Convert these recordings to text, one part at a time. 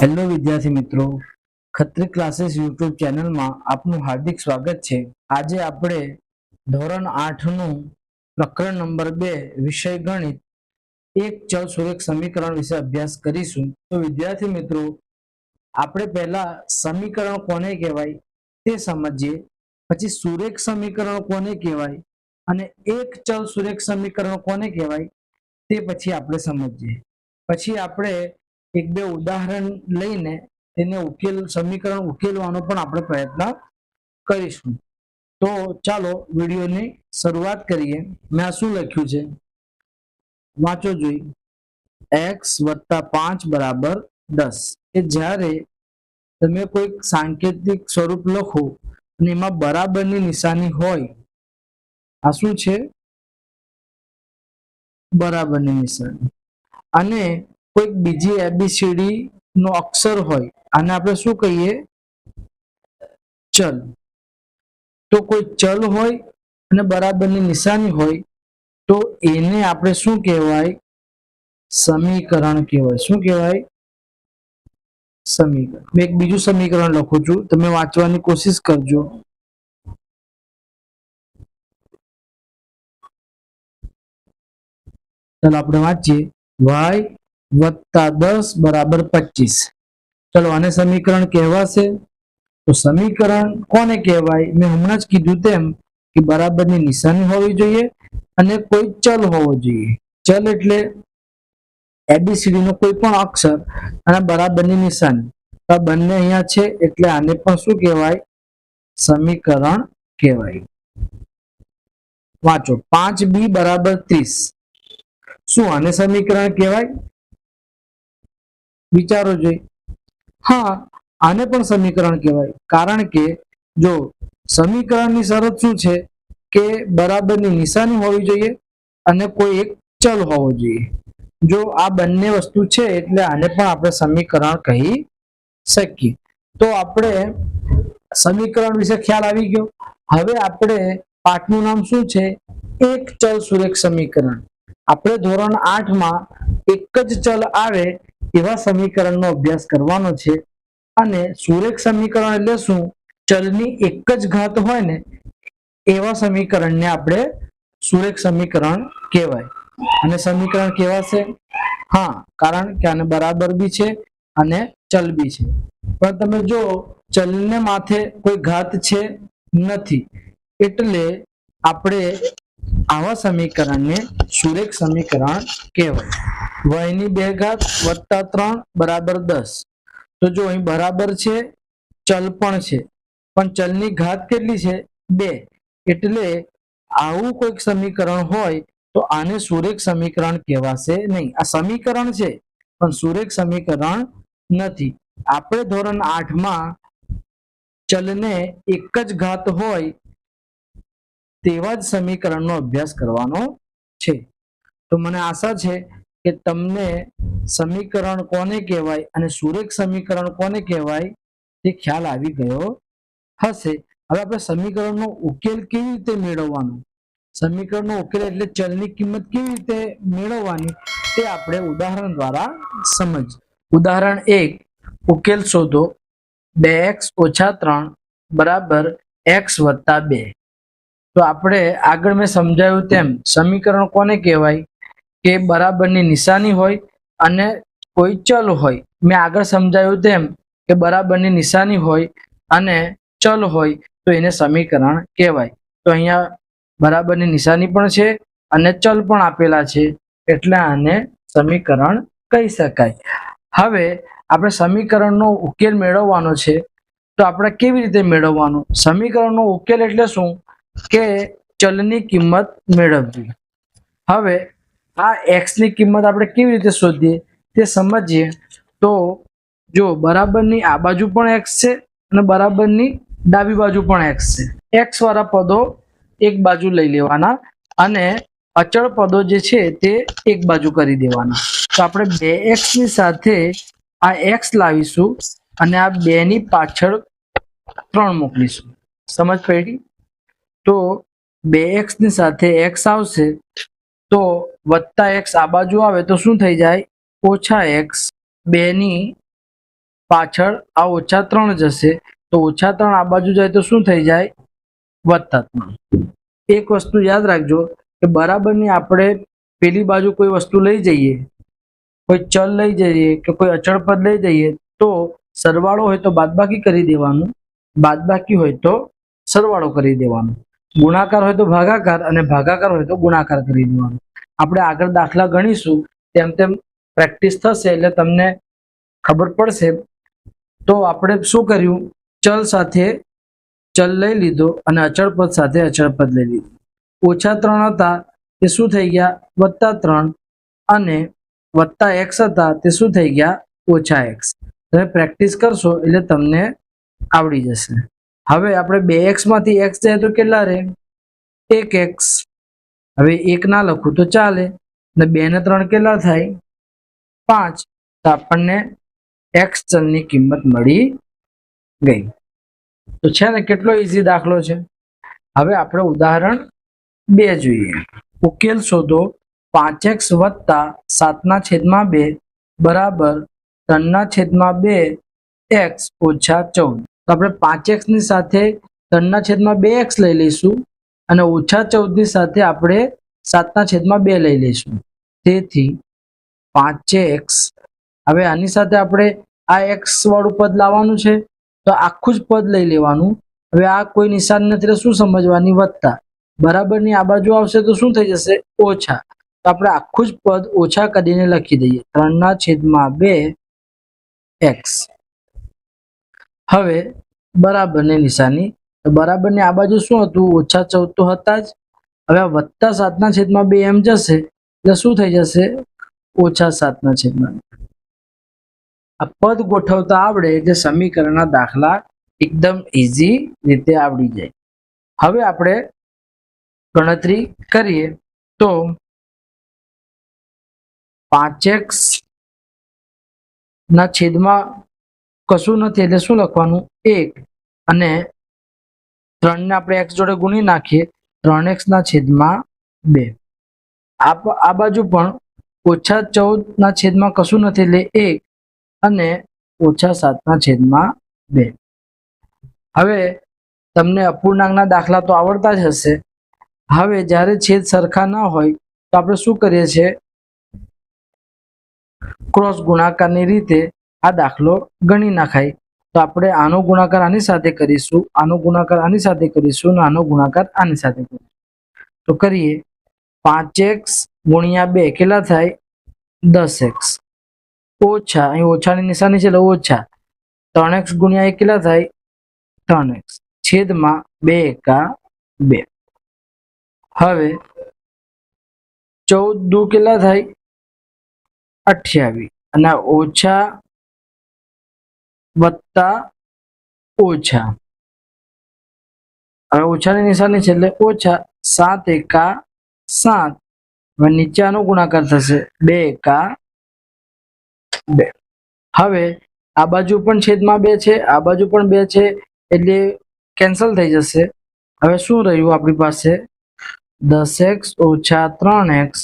Hello વિદ્યાર્થી મિત્રો, Khatri classes YouTube ચેનલમાં આપનું હાર્દિક સ્વાગત છે. આજે આપણે ધોરણ આઠનું પ્રકરણ નંબર બે, વિષય ગણિત, એક ચલ સુરેખ સમીકરણ વિશે અભ્યાસ કરીશું. તો વિદ્યાર્થી મિત્રો, આપણે પહેલા સમીકરણ કોને કહેવાય તે સમજીએ. પછી સુરેખ સમીકરણ કોને કહેવાય અને એક ચલ સુરેખ સમીકરણ કોને કહેવાય તે પછી આપણે સમજીએ. પછી આપણે એક બે ઉદાહરણ લઈને તેને ઉકેલ, સમીકરણ ઉકેલવાનો પણ આપણે પ્રયત્ન કરીશું. તો ચાલો વિડીયોની શરૂઆત કરીએ. મેં આ શું લખ્યું છે? વાંચો જોઈ. એક્સ વત્તા પાંચ બરાબર દસ. કે જ્યારે તમે કોઈક સાંકેતિક સ્વરૂપ લખો અને એમાં બરાબરની નિશાની હોય, આ શું છે? બરાબરની નિશાની. અને કોઈક બીજી એબીસીડી નો અક્ષર હોય, આને આપણે શું કહીએ? ચલ. તો કોઈ ચલ હોય અને બરાબરની નિશાની હોય, તો એને આપણે શું કહેવાય? સમીકરણ કહેવાય. શું કહેવાય? સમીકરણ. મેં એક બીજું સમીકરણ લખું છું. તમે વાંચવાની કોશિશ કરજો. ચાલો, આપણે વાંચીએ. વાય વત્તા દસ બરાબર પચીસ. ચલો આને સમીકરણ કહેવાશે. તો સમીકરણ કોને કહેવાય? મેં હમણાં જ કીધું તેમ કે બરાબરની નિશાની હોવી જોઈએ અને કોઈ ચલ હોવો જોઈએ. ચલ એટલે એબીસીડી નો કોઈ પણ અક્ષર અને બરાબરની નિશાની. આ બંને અહીંયા છે એટલે આને પણ શું કહેવાય? સમીકરણ કહેવાય. વાંચો. પાંચ બી બરાબર ત્રીસ. શું આને સમીકરણ કહેવાય? વિચારો જોઈ હા, આને પણ સમીકરણ કહેવાય. કારણ કે જો સમીકરણની શરત શું છે? કે બરાબરની નિશાની હોવી જોઈએ અને કોઈ એક ચલ હોવો જોઈએ. જો આ બંને વસ્તુ છે, એટલે આને પણ આપણે સમીકરણ કહી શકીએ. તો આપણે સમીકરણ વિશે ખ્યાલ આવી ગયો. હવે આપણે પાઠનું નામ શું છે? એક ચલ સુરેખ સમીકરણ. આપણે ધોરણ આઠમાં એક જ ચલ આવે એવા સમીકરણનો અભ્યાસ કરવાનો છે અને સુરેખ સમીકરણ એટલે શું? ચલની એક જ ઘાત હોય ને, એવા સમીકરણને આપણે સુરેખ સમીકરણ કહેવાય. અને સમીકરણ કહેવાશે હા, કારણ કે આને બરાબર બી છે અને ચલ બી છે. પણ તમે જો ચલને માથે કોઈ ઘાત છે નથી. એટલે આપણે આવા સમીકરણને સુરેખ સમીકરણ કહેવાય. વયની બે ઘાત વત્તા ત્રણ બરાબર દસ. તો જો અહીં બરાબર છે, ચલ પણ છે. પણ ચલની ઘાત કેટલી છે? બે. એટલે આવું કોઈક સમીકરણ હોય તો આને સુરેખ સમીકરણ કહેવાશે નહીં. આ સમીકરણ છે, પણ સુરેખ સમીકરણ નથી. આપણે ધોરણ આઠમાં ચલને એક જ ઘાત હોય તેવા જ સમીકરણનો અભ્યાસ કરવાનો છે. તો મને આશા છે કે તમને સમીકરણ કોને કહેવાય અને સુરેખ સમીકરણ કોને કહેવાય તે ખ્યાલ આવી ગયો હશે. હવે આપણે સમીકરણનો ઉકેલ કેવી રીતે મેળવવાનો? સમીકરણનો ઉકેલ એટલે ચલની કિંમત કેવી રીતે મેળવવાની તે આપણે ઉદાહરણ દ્વારા સમજ. ઉદાહરણ એક, ઉકેલ શોધો. બે એક્સ ઓછા ત્રણ બરાબર એક્સ વત્તા બે. તો આપણે આગળ મેં સમજાવ્યું તેમ સમીકરણ કોને કહેવાય? કે બરાબરની નિશાની હોય અને કોઈ ચલ હોય. મેં આગળ સમજાવ્યું તેમ કે બરાબરની નિશાની હોય અને ચલ હોય તો એને સમીકરણ કહેવાય. તો અહીંયા બરાબરની નિશાની પણ છે અને ચલ પણ આપેલા છે. એટલે આને સમીકરણ કહી શકાય. હવે આપણે સમીકરણનો ઉકેલ મેળવવાનો છે. તો આપણે કેવી રીતે મેળવવાનો? સમીકરણનો ઉકેલ એટલે શું? કે ચલની કિંમત મેળવવી. હવે આ એક્સની કિંમત આપણે કેવી રીતે શોધીએ તે સમજીએ. તો જો બરાબરની આ બાજુ પણ એક્સ છે અને બરાબરની ડાબી બાજુ પણ એક્સ છે. એક્સ વાળા પદો એક બાજુ લઈ લેવાના અને અચળ પદો જે છે તે એક બાજુ કરી દેવાના. તો આપણે બે એક્સની સાથે આ એક્સ લાવીશું અને આ બે ની પાછળ ત્રણ મોકલીશું સમજ પડી? તો બે એક્સની સાથે એક્સ આવશે, તો વત્તા એક્સ આ બાજુ આવે તો શું થઈ જાય? ઓછા એક્સ બેની પાછળ આ ઓછા ત્રણ જશે, તો ઓછા ત્રણ આ બાજુ જાય તો શું થઈ જાય? વત્તા ત્રણ. એક વસ્તુ યાદ રાખજો કે બરાબરની આપણે પેલી બાજુ કોઈ વસ્તુ લઈ જઈએ, કોઈ ચલ લઈ જઈએ કે કોઈ અચળ પદ લઈ જઈએ, તો સરવાળો હોય તો બાદબાકી કરી દેવાનું, બાદબાકી હોય તો સરવાળો કરી દેવાનો. ગુણાકાર હોય તો ભાગાકાર અને ભાગાકાર હોય તો ગુણાકાર કરી દેવાનો. આપણે આગળ દાખલા ગણીશું, તેમ તેમ પ્રેક્ટિસ થશે એટલે તમને ખબર પડશે. તો આપણે શું કર્યું? ચલ સાથે ચલ લઈ લીધો અને અચળ પદ સાથે અચળ પદ લઈ લીધું. ઓછા ત્રણ હતા તે શું થઈ ગયા? વત્તા ત્રણ અને વત્તા એક્સ હતા તે શું થઈ ગયા? ઓછા એક્સ. તમે પ્રેક્ટિસ કરશો એટલે તમને આવડી જશે. હવે આપણે બે એક્સમાંથી એક્સ જાય તો કેટલા રહે? એક એક્સ હવે એક ના લખું તો ચાલે. ને બે ને ત્રણ કેટલા થાય? પાંચ. તો આપણને એક્સ ચલની કિંમત મળી ગઈ. તો છે ને કેટલો ઇઝી દાખલો છે? હવે આપણે ઉદાહરણ બે જોઈએ. ઉકેલ શોધો. પાંચ એક્સ વત્તા સાતના છેદમાં બે બરાબર ત્રણના છેદમાં બે એક્સ ઓછા ચૌદ. તો આપણે પાંચ એક્સની સાથે ત્રણના છેદમાં બે એક્સ લઈ લઈશું અને ઓછા ચૌદની સાથે આપણે સાતના છેદમાં બે લઈ લઈશું. તેથી પાંચ એક્સ હવે આની સાથે આપણે આ એક્સ વાળું પદ લાવવાનું છે, તો આખું જ પદ લઈ લેવાનું. હવે આ કોઈ નિશાન નથી શું સમજવાની વત્તા? બરાબરની આ બાજુ આવશે તો શું થઈ જશે? ઓછા. તો આપણે આખું જ પદ ઓછા કરીને લખી દઈએ. ત્રણના છેદમાં બે એક્સ હવે બરાબરની નિશાની. બરાબરની આ બાજુ શું હતું? ઓછા ચૌદ તો હતા જ. હવે આ વત્તા સાતના છેદમાં બે એમ જશે. એટલે શું થઈ જશે? ઓછા સાતના છેદમાં આ પદ ગોઠવતા આવડે એટલે સમીકરણના દાખલા એકદમ ઇઝી રીતે આવડી જાય. હવે આપણે ગણતરી કરીએ. તો પાંચ ના છેદમાં કશું નથી, એટલે શું લખવાનું? એક. અને ત્રણને આપણે એક્સ જોડે ગુણી નાખીએ, ત્રણ એક્સ ના છેદમાં બે. આ બાજુ પણ ઓછા ચૌદ ના છેદમાં કશું નથી, એટલે એક અને ઓછા સાતના છેદમાં બે. હવે તમને અપૂર્ણાંકના દાખલા તો આવડતા જ હશે. હવે જ્યારે છેદ સરખા ના હોય, તો આપણે શું કરીએ છીએ? ક્રોસ ગુણાકારની રીતે આ દાખલો ગણી નાખાય. તો આપણે આનો ગુણાકાર આની સાથે કરીશું, આનો ગુણાકાર આની સાથે કરીશું અને આનો ગુણાકાર આની સાથે કરીશું. તો કરીએ. પાંચ એક્સ ગુણ્યા બે કેટલા થાય? દસ એક્સ. ઓછા, અહીં ઓછાની નિશાની છે એટલે ઓછા. ત્રણ એક્સ ગુણ્યા એક કેટલા થાય? ત્રણ એક્સ. છેદમાં બે એકા બે. હવે ચૌદ દુ કેટલા થાય? અઠ્યાવીસ. અને ઓછા વત્તા ઓછા. હવે ઓછાની નિશાની છે એટલે ઓછા સાત એકા સાત. હવે નીચેનો ગુણાકાર થશે બે એકા બે. હવે આ બાજુ પણ છેદમાં બે છે, આ બાજુ પણ બે છે, એટલે કેન્સલ થઈ જશે. હવે શું રહ્યું આપણી પાસે? દસ એક્સ ઓછા ત્રણ એક્સ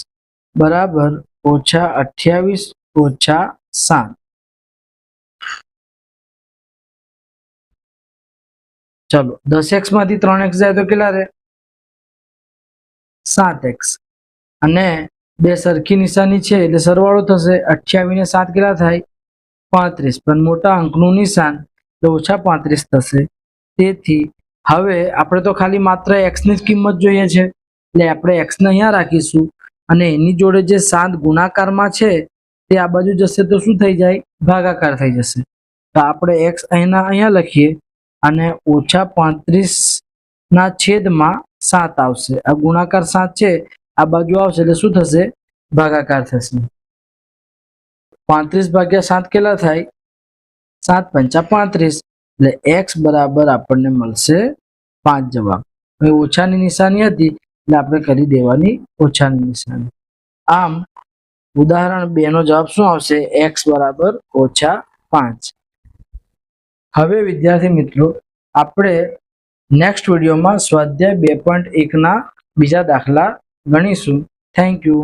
બરાબર ઓછા અઠ્યાવીસ ઓછા સાત. ચલો, દસ એક્સમાંથી ત્રણ એક્સ જાય તો કેટલા રહે? સાત એક્સ અને બે સરખી નિશાની છે, એટલે સરવાળો થશે અઠ્યાવીસ ને સાત કેટલા થાય? પાંત્રીસ. પણ મોટા અંકનું નિશાન, એટલે ઓછા પાંત્રીસ થશે. તેથી, હવે આપણે તો ખાલી માત્ર એક્સની જ કિંમત જોઈએ છે. એટલે આપણે એક્સને અહીંયા રાખીશું. અને એની જોડે જે સાત ગુણાકારમાં છે, તે આ બાજુ જશે તો શું થઈ જાય? ભાગાકાર થઈ જશે. તો આપણે એક્સ અહીંના અહીંયા લખીએ. અને ઓછા પાંત્રીસ ના છેદમાં સાત આવશે. આ ગુણાકાર સાત છે, આ બાજુ આવશે એટલે શું થશે? ભાગાકાર થશે. પાંત્રીસ ભાગ્યા સાત કેટલા થાય? સાત પંચા પાંત્રીસ. એટલે એક્સ બરાબર આપણને મળશે પાંચ જવાબ. ઓછાની નિશાની હતી, એટલે આપણે કરી દેવાની ઓછાની નિશાની. આમ, ઉદાહરણ બે નો જવાબ શું આવશે? એક્સ બરાબર ઓછા પાંચ. હવે વિદ્યાર્થી મિત્રો, આપણે નેક્સ્ટ વિડીયોમાં સ્વાધ્યાય બે પોઈન્ટ એકના બીજા દાખલા ગણીશું. Thank you